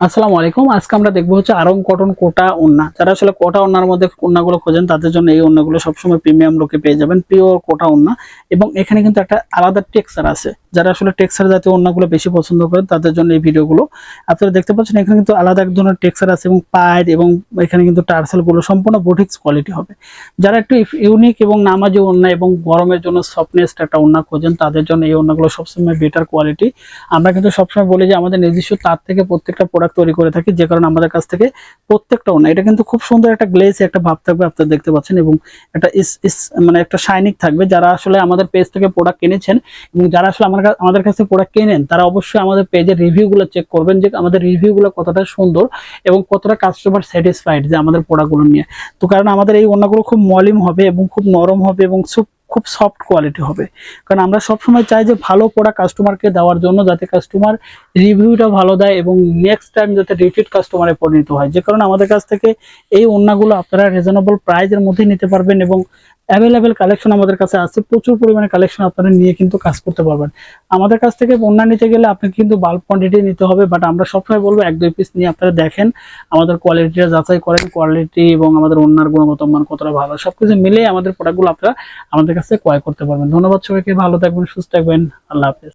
আসসালামু আলাইকুম। আজকে আমরা দেখব হচ্ছে আরং কটন কোটা ওন্না। যারা আসলে কোটা ওন্নার মধ্যে ওন্নাগুলো খোঁজেন, তাদের জন্য এই ওন্নাগুলো সবসময় প্রিমিয়াম লোকে পেয়ে যাবেন পিওর কোটা ওন্না। এবং এখানে কিন্তু একটা আলাদা টেক্সচার আছে। যারা আসলে টেক্সচার জাতীয় ওন্নাগুলো বেশি পছন্দ করেন, তাদের জন্য এই ভিডিওগুলো। আপনারা দেখতে পাচ্ছেন, এখানে কিন্তু আলাদা এক ধরনের টেক্সচার আছে এবং পায়ের এবং এখানে কিন্তু টার্সেলগুলো সম্পূর্ণ বোটিক্স কোয়ালিটি হবে। যারা একটু ইউনিক এবং নামাজি ওন্না এবং গরমের জন্য সফটনেস একটা ওন্না খোঁজেন, তাদের জন্য এই ওন্নাগুলো সবসময় বেটার কোয়ালিটি আমরা কিন্তু সবসময় বলি যে আমাদের নিজস্ব তার থেকে প্রত্যেকটা প্রোডাক্ট তৈরি করে থাকি, যে কারণে আমাদের কাছ থেকে প্রত্যেকটা ওনা এটা কিন্তু খুব সুন্দর একটা গ্লেজ একটা ভাব থাকবে, আপনারা দেখতে পাচ্ছেন, এবং একটা মানে একটা শাইনিং থাকবে। যারা আসলে আমাদের পেজ থেকে প্রোডাক্ট কিনেছেন এবং যারা আসলে আমাদের কাছে প্রোডাক্ট কেনেন তারা অবশ্যই আমাদের পেজের রিভিউগুলো চেক করবেন যে আমাদের রিভিউগুলো কতটা সুন্দর এবং কতটা কাস্টমার স্যাটিসফাইড যে আমাদের প্রোডাক্টগুলো নিয়ে। তো কারণ আমাদের এই ওনাগুলো খুব মলিম হবে এবং খুব নরম হবে এবং খুব সফট কোয়ালিটি হবে। কারণ আমরা সবসময় চাই যে ভালো প্রোডাক্ট কাস্টমারকে দেওয়ার জন্য যাতে কাস্টমার রিভিউটা ভালো দেয় এবং নেক্সট টাইম যাতে রিপিট কাস্টমারে পরিণত হয়। যে কারণে আমাদের কাছ থেকে এই ওড়নাগুলো আপনারা রিজনেবল প্রাইজের মধ্যে নিতে পারবেন এবং অ্যাভেলেবেল কালেকশন আমাদের কাছে আছে। প্রচুর পরিমাণে কালেকশন আপনারা নিয়ে কিন্তু কাজ করতে পারবেন। আমাদের কাছ থেকে বন্যা নিতে গেলে আপনাকে কিন্তু বাল্ব কোয়ান্টিটি নিতে হবে বাট আমরা সবসময় বলব এক দুই পিস নিয়ে আপনারা দেখেন, আমাদের কোয়ালিটিটা যাচাই করেন কোয়ালিটি এবং আমাদের অন্যার গুণগত মান কতটা ভালো, সবকিছু মিলিয়ে আমাদের প্রোডাক্টগুলো আপনারা আমাদের কাছে ক্রয় করতে পারবেন। ধন্যবাদ সবাইকে, ভালো থাকবেন, সুস্থ থাকবেন, আল্লাহ হাফেজ।